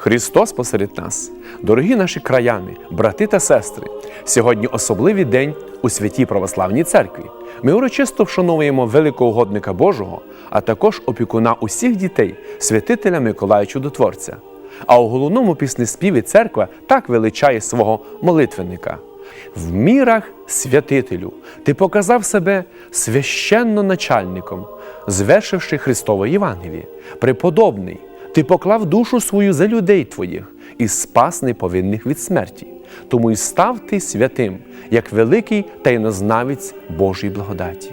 Христос посеред нас, дорогі наші краяни, брати та сестри, сьогодні особливий день у святій православній церкві. Ми урочисто вшановуємо великого угодника Божого, а також опікуна усіх дітей, святителя Миколая Чудотворця. А у головному піснеспіві церква так величає свого молитвенника. В мірах святителю ти показав себе священно начальником, звершивши Христове Євангеліє. Преподобний, ти поклав душу свою за людей твоїх і спас неповинних від смерті. Тому й став ти святим, як великий таїнознавець Божої благодаті.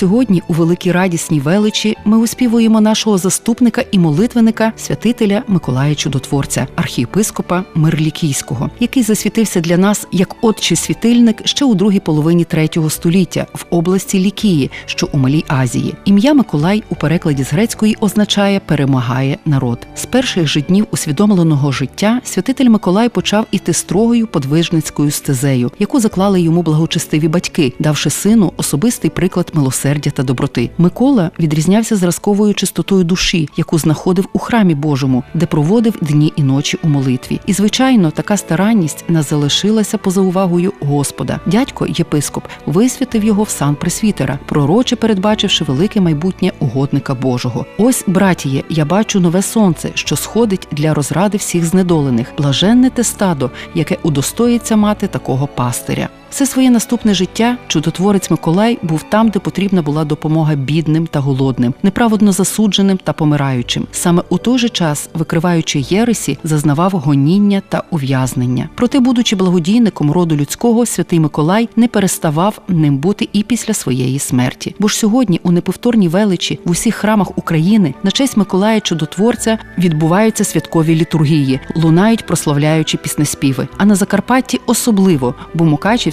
Сьогодні у великій радісній величі ми успівуємо нашого заступника і молитвенника, святителя Миколая Чудотворця, архієпископа Мирлікійського, який засвітився для нас як отчий світильник ще у другій половині третього століття в області Лікії, що у Малій Азії. Ім'я Миколай у перекладі з грецької означає перемагає народ. З перших же днів усвідомленого життя святитель Миколай почав іти строгою подвижницькою стезею, яку заклали йому благочестиві батьки, давши сину особистий приклад милосердя та доброти. Микола відрізнявся зразковою чистотою душі, яку знаходив у храмі Божому, де проводив дні і ночі у молитві. І звичайно, така старанність не залишилася поза увагою Господа. Дядько, єпископ, висвятив його в сан пресвітера, пророче передбачивши велике майбутнє угодника Божого. Ось, братіє, я бачу нове сонце, що сходить для розради всіх знедолених. Блаженне те стадо, яке удостоїться мати такого пастиря. Все своє наступне життя чудотворець Миколай був там, де потрібна була допомога бідним та голодним, неправедно засудженим та помираючим. Саме у той же час, викриваючи єресі, зазнавав гоніння та ув'язнення. Проте, будучи благодійником роду людського, святий Миколай не переставав ним бути і після своєї смерті. Бо ж сьогодні, у неповторній величі, в усіх храмах України на честь Миколая Чудотворця відбуваються святкові літургії, лунають прославляючі піснеспіви. А на Закарпатті особливо, бо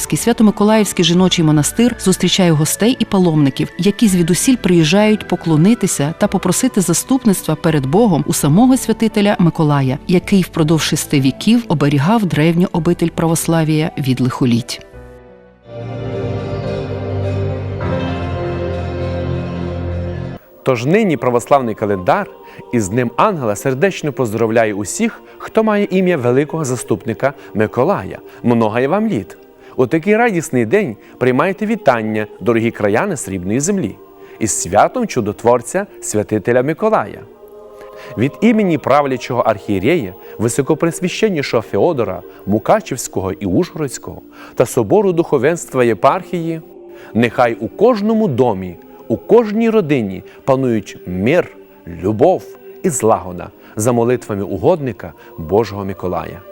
Мукачівський Свято-Миколаївський жіночий монастир зустрічає гостей і паломників, які звідусіль приїжджають поклонитися та попросити заступництва перед Богом у самого святителя Миколая, який впродовж шести віків оберігав древню обитель православія від лихоліть. Тож нині православний календар із Днем Ангела сердечно поздоровляє усіх, хто має ім'я великого заступника Миколая. Многає вам літ. У такий радісний день приймайте вітання, дорогі краяни срібної землі, із святом чудотворця святителя Миколая. Від імені правлячого архієрея, високопресвященнішого Феодора, Мукачівського і Ужгородського та собору духовенства єпархії, нехай у кожному домі, у кожній родині панують мир, любов і злагода за молитвами угодника Божого Миколая.